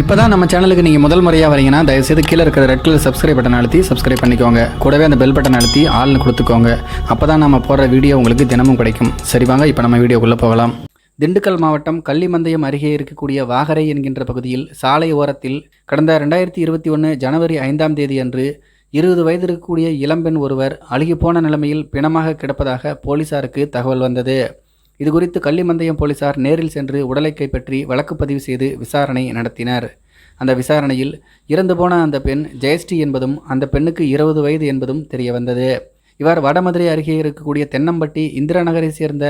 இப்போ தான் நம்ம சேனலுக்கு நீங்கள் முதல் முறையாக வரீங்கன்னா தயவுசெய்து கீழே இருக்கிற ரெட் கலர் சப்ஸ்கிரைப் பட்டன் அழுத்தி சப்ஸ்கிரைப் பண்ணிக்கோங்க. கூடவே அந்த பெல் பட்டன் அழுத்தி ஆள்னு கொடுத்துக்கோங்க. அப்போ தான் நம்ம போடுற வீடியோ உங்களுக்கு தினமும் கிடைக்கும். சரி வாங்க இப்போ நம்ம வீடியோக்குள்ளே போகலாம். திண்டுக்கல் மாவட்டம் கள்ளிமந்தயம் அருகே இருக்கக்கூடிய வாகரை என்கின்ற பகுதியில் சாலை ஓரத்தில் கடந்த ரெண்டாயிரத்தி இருபத்தி ஒன்று ஜனவரி ஐந்தாம் தேதி அன்று இருபது வயது இருக்கக்கூடிய இளம்பெண் ஒருவர் அழுகிப்போன நிலைமையில் பிணமாக கிடப்பதாக போலீசாருக்கு தகவல் வந்தது. இது குறித்து கள்ளிமந்தயம் போலீசார் நேரில் சென்று உடலை கைப்பற்றி வழக்கு பதிவு செய்து விசாரணை நடத்தினர். அந்த விசாரணையில் இறந்து போன அந்த பெண் ஜெயஸ்ரீ என்பதும் அந்த பெண்ணுக்கு இருபது வயது என்பதும் தெரிய வந்தது இவர் வடமதுரை அருகே இருக்கக்கூடிய தென்னம்பட்டி இந்திராநகரை சேர்ந்த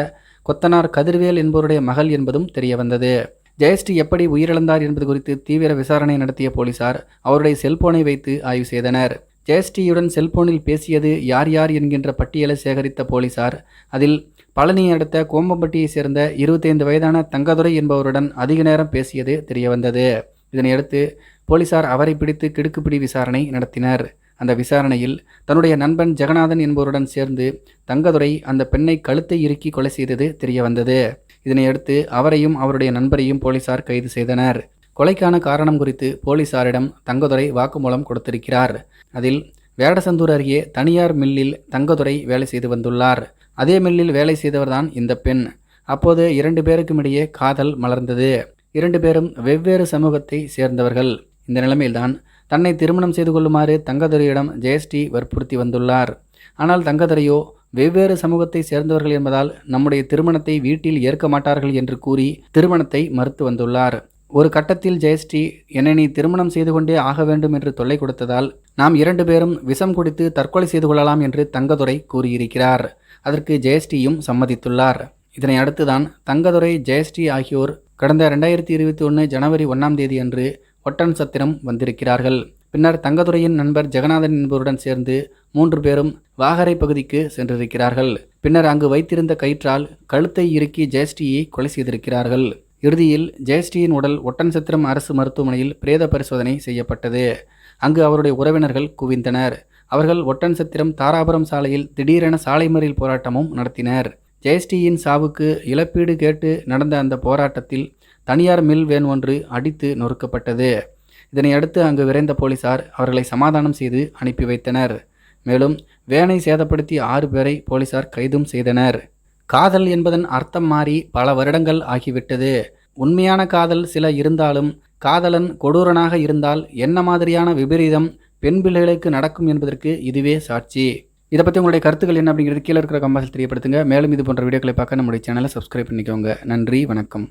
கொத்தனார் கதிர்வேல் என்பவருடைய மகள் என்பதும் தெரிய வந்தது ஜெயஸ்ரீ எப்படி உயிரிழந்தார் என்பது குறித்து தீவிர விசாரணை நடத்திய போலீசார் அவருடைய செல்போனை வைத்து ஆய்வு செய்தனர். ஜெயஸ்ரீயுடன் செல்போனில் பேசியது யார் யார் என்கின்ற பட்டியலை சேகரித்த போலீசார். அதில் பழனியை அடுத்த கோம்பம்பட்டியை சேர்ந்த இருபத்தைந்து வயதான தங்கதுரை என்பவருடன் அதிக நேரம் பேசியது தெரியவந்தது. இதனையடுத்து போலீசார் அவரை பிடித்து கிடுக்குப்பிடி விசாரணை நடத்தினர். அந்த விசாரணையில் தன்னுடைய நண்பன் ஜெகநாதன் என்பவருடன் சேர்ந்து தங்கதுரை அந்த பெண்ணை கழுத்தை இறுக்கி கொலை செய்தது தெரியவந்தது. இதனையடுத்து அவரையும் அவருடைய நண்பரையும் போலீசார் கைது செய்தனர். கொலைக்கான காரணம் குறித்து போலீசாரிடம் தங்கதுரை வாக்குமூலம் கொடுத்திருக்கிறார். அதில் வேடசந்தூர் அருகே தனியார் மில்லில் தங்கதுரை வேலை செய்து வந்துள்ளார். அதே மில்லில் வேலை செய்தவர்தான் இந்த பெண். அப்போது இரண்டு பேருக்கும் இடையே காதல் மலர்ந்தது. இரண்டு பேரும் வெவ்வேறு சமூகத்தை சேர்ந்தவர்கள். இந்த நிலைமையில்தான் தன்னை திருமணம் செய்து கொள்ளுமாறு தங்கதுரையிடம் ஜெயஸ்ரீ வற்புறுத்தி வந்துள்ளார். ஆனால் தங்கதுரையோ வெவ்வேறு சமூகத்தை சேர்ந்தவர்கள் என்பதால் நம்முடைய திருமணத்தை வீட்டில் ஏற்க மாட்டார்கள் என்று கூறி திருமணத்தை மறுத்து வந்துள்ளார். ஒரு கட்டத்தில் ஜெயஸ்ரீ என்னை நீ திருமணம் செய்து கொண்டே ஆக வேண்டும் என்று தொல்லை கொடுத்ததால் நாம் இரண்டு பேரும் விஷம் குடித்து தற்கொலை செய்து கொள்ளலாம் என்று தங்கதுரை கூறியிருக்கிறார். அதற்கு ஜெயஸ்ரீயும் சம்மதித்துள்ளார். இதனை அடுத்துதான் தங்கதுரை ஜெயஸ்ரீ ஆகியோர் கடந்த ரெண்டாயிரத்தி இருபத்தி ஒன்று ஜனவரி ஒன்றாம் தேதி அன்று ஒட்டன் சத்திரம் வந்திருக்கிறார்கள். பின்னர் தங்கதுரையின் நண்பர் ஜெகநாதன் என்பவருடன் சேர்ந்து மூன்று பேரும் வாகரை பகுதிக்கு சென்றிருக்கிறார்கள். பின்னர் அங்கு வைத்திருந்த கயிற்றால் கழுத்தை இறுக்கி ஜெயஸ்ரீயை கொலை செய்திருக்கிறார்கள். இறுதியில் ஜெயஸ்ரீயின் உடல் ஒட்டன்சத்திரம் அரசு மருத்துவமனையில் பிரேத பரிசோதனை செய்யப்பட்டது. அங்கு அவருடைய உறவினர்கள் குவிந்தனர். அவர்கள் ஒட்டன்சத்திரம் தாராபுரம் சாலையில் திடீரென சாலை மறியல் போராட்டமும் நடத்தினர். ஜெயஸ்ரீயின் சாவுக்கு இழப்பீடு கேட்டு நடந்த அந்த போராட்டத்தில் தனியார் மில் வேன் ஒன்று அடித்து நொறுக்கப்பட்டது. இதனையடுத்து அங்கு விரைந்த போலீசார் அவர்களை சமாதானம் செய்து அனுப்பி வைத்தனர். மேலும் வேனை சேதப்படுத்தி ஆறு பேரை போலீசார் கைதும் செய்தனர். காதல் என்பதன் அர்த்தம் மாறி பல வருடங்கள் ஆகிவிட்டது. உண்மையான காதல் சில இருந்தாலும் காதலன் கொடூரனாக இருந்தால் என்ன மாதிரியான விபரீதம் பெண் பிள்ளைகளுக்கு நடக்கும் என்பதற்கு இதுவே சாட்சி. இதை பற்றி உங்களுடைய கருத்துக்கள் என்ன அப்படிங்கிறது கீழே இருக்கிற கம்பாசில் தெரியப்படுத்துங்க. மேலும் இது போன்ற வீடியோக்களை பார்க்க நம்முடைய சேனலை சப்ஸ்கிரைப் பண்ணிக்கோங்க. நன்றி வணக்கம்.